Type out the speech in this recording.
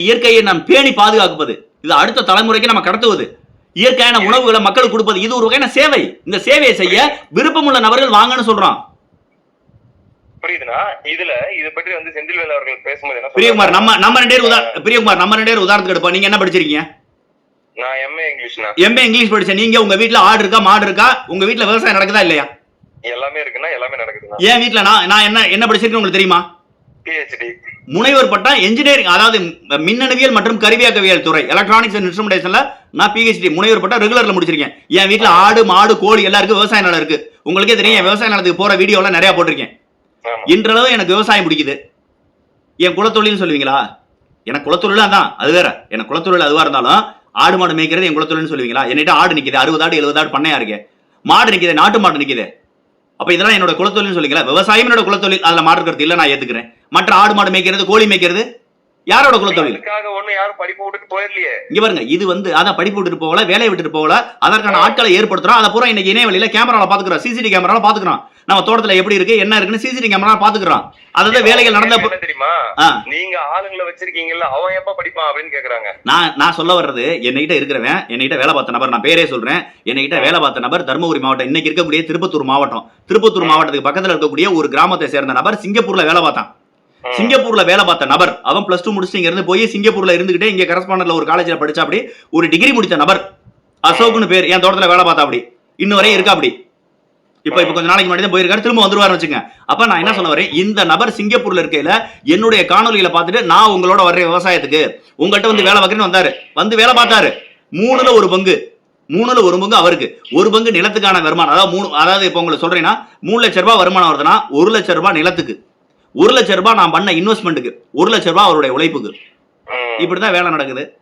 இயற்கையை நாம் பேணி பாதுகாப்பது இது அடுத்த தலைமுறைக்கு நம்ம கடத்துவது. இயற்கையான உணவுகளை மக்களுக்கு கொடுப்பது. இது ஒரு வகையான சேவை. இந்த சேவையை செய்ய விருப்பமுள்ள நபர்கள் வாங்கன்னு சொல்றோம் புரியுதுனா இதுல இத பற்றி வந்து செந்தில்வேல் அவர்கள் பேசும்போது பிரியகுமார் நம்ம? நம்ம ரெண்டு பேர் பிரியகுமார் நம்ம ரெண்டு பேர் உதாரணத்துக்கு எடுப்போம். நீங்க என்ன படிச்சிருக்கீங்க? நான் எம்ஏ இங்கிலீஷ்னா எம்ஏ இங்கிலீஷ் படிச்ச நீங்க உங்க வீட்ல ஆடு இருக்கா மாடு இருக்கா? உங்க வீட்ல விவசாயம் நடக்குதா இல்லையா? எல்லாமே இருக்குன்னா எல்லாமே நடக்குதுண்ணா. என் வீட்ல நான் நான் என்ன என்ன படிச்சிருக்கேன் உங்களுக்கு தெரியுமா? முனைவர் பட்டம் இன்ஜினியரிங் அதாவது மின்னணுவியல் மற்றும் கருவியாக்கவியல் துறை எலக்ட்ரானிக்ஸ் அண்ட் இன்ஸ்ட்ருமெண்டேஷன்ல நான் பிஹெச்டி முனைவர் பட்டம் ரெகுலர்ல முடிச்சிருக்கேன். என் வீட்ல ஆடு மாடு கோழி எல்லாம் இருக்கு விவசாய நிலம் இருக்கு. உங்களுக்கே தெரியும் என் விவசாய நிலத்துக்கு போற வீடியோ எல்லாம் நிறைய போட்டிருக்கேன். இன்றளவு எனக்கு விவசாயம் பிடிக்குது. என் குலத்தொழில்னு சொல்லுவீங்களா? எனக்கு குலத்தொழில் அதான் அது வேற. எனக்கு குலத்தொழில் அதுவா இருந்தாலும் ஆடு மாடு மேய்க்கிறது என் குலத்தொழில்னு சொல்லுவீங்களா? என்கிட்ட ஆடு நிக்குது அறுபது ஆடு எழுபது ஆடு பண்ணையா இருக்கு. மாடு நிக்குது நாட்டு மாடு நிக்குது. அப்ப இதெல்லாம் என்னோட குலத்தொழில்னு சொல்லுவீங்களா? விவசாயம் என்னோட குலத்தொழில் அதுல கருத்து இல்ல நான் ஏத்துக்கிறேன். மற்ற ஆடு மாடு மேய்க்கிறது கோழி மேய்க்கிறது? யாரோட குலத்தொழில்? இங்க பாருங்க இது வந்து அதான் படிப்பு விட்டுட்டு போகல வேலையை விட்டுட்டு போகல. அதற்கான ஆட்களை ஏற்படுத்துறோம். அதை பூரா இன்னைக்கு இணையவழியில கேமரால பாத்துக்கிறோம் சிசிடிவி கேமரால பாத்துக்கிறோம் நம்ம தோட்டத்துல எப்படி இருக்கு என்ன இருக்குன்னு சிசிடிவி கேமரா பாத்துக்கிறோம் அதாவது வேலைகள் நடந்த தெரியுமா. நீங்க ஆளுங்களை வச்சிருக்கீங்கல்ல அவன் எப்ப படிப்பான் அப்படின்னு கேக்குறாங்க. நான் நான் சொல்ல வர்றது என்கிட்ட இருக்கிறவன் என்கிட்ட வேலை பார்த்த நபர் நான் பேரே சொல்றேன். என்கிட்ட வேலை பார்த்த நபர் தருமபுரி மாவட்டம். இன்னைக்கு இருக்கக்கூடிய திருப்பத்தூர் மாவட்டம். திருப்பத்தூர் மாவட்டத்துக்கு பக்கத்துல இருக்கக்கூடிய ஒரு கிராமத்தை சேர்ந்த நபர் சிங்கப்பூர்ல வேலை பார்த்தான். சிங்கப்பூர்ல வேலை பார்த்த நபர். அவன் பிளஸ் டூ முடிச்சு இங்க இருந்து போய் சிங்கப்பூர்ல இருந்துகிட்டே இங்க கரஸ்பாண்டர்ல ஒரு காலேஜ்ல படிச்சா அப்படி ஒரு டிகிரி முடித்த நபர். அசோக்னு பேர் என் தோட்டத்துல வேலை பார்த்தா அப்படி. இன்ன வரையும் இருக்கா அப்படி? இப்ப இப்ப கொஞ்ச நாளைக்கு முன்னாடி தான் போயிருக்காரு திரும்ப வந்துருவாரு வச்சுங்க அப்ப நான் என்ன சொல்ல வரேன்? இந்த நபர் சிங்கப்பூர்ல இருக்கையில என்னுடைய காணொலியில பாத்துட்டு நான் உங்களோட வர்ற விவசாயத்துக்கு உங்கள்கிட்ட வந்து வேலை பார்க்கறேன்னு வந்தாரு. வந்து வேலை பார்த்தாரு. மூணுல ஒரு பங்கு. மூணுல ஒரு பங்கு அவருக்கு. ஒரு பங்கு நிலத்துக்கான வருமானம். அதாவது மூணு அதாவது இப்ப உங்களுக்கு சொல்றேன்னா மூணு லட்ச ரூபாய் வருமானம் வருதுன்னா ஒரு லட்ச ரூபாய் நிலத்துக்கு. ஒரு லட்ச ரூபாய் நான் பண்ண இன்வெஸ்ட்மெண்ட்டுக்கு ஒரு லட்ச ரூபாய் அவருடைய உழைப்புக்கு. இப்படிதான் வேலை நடக்குது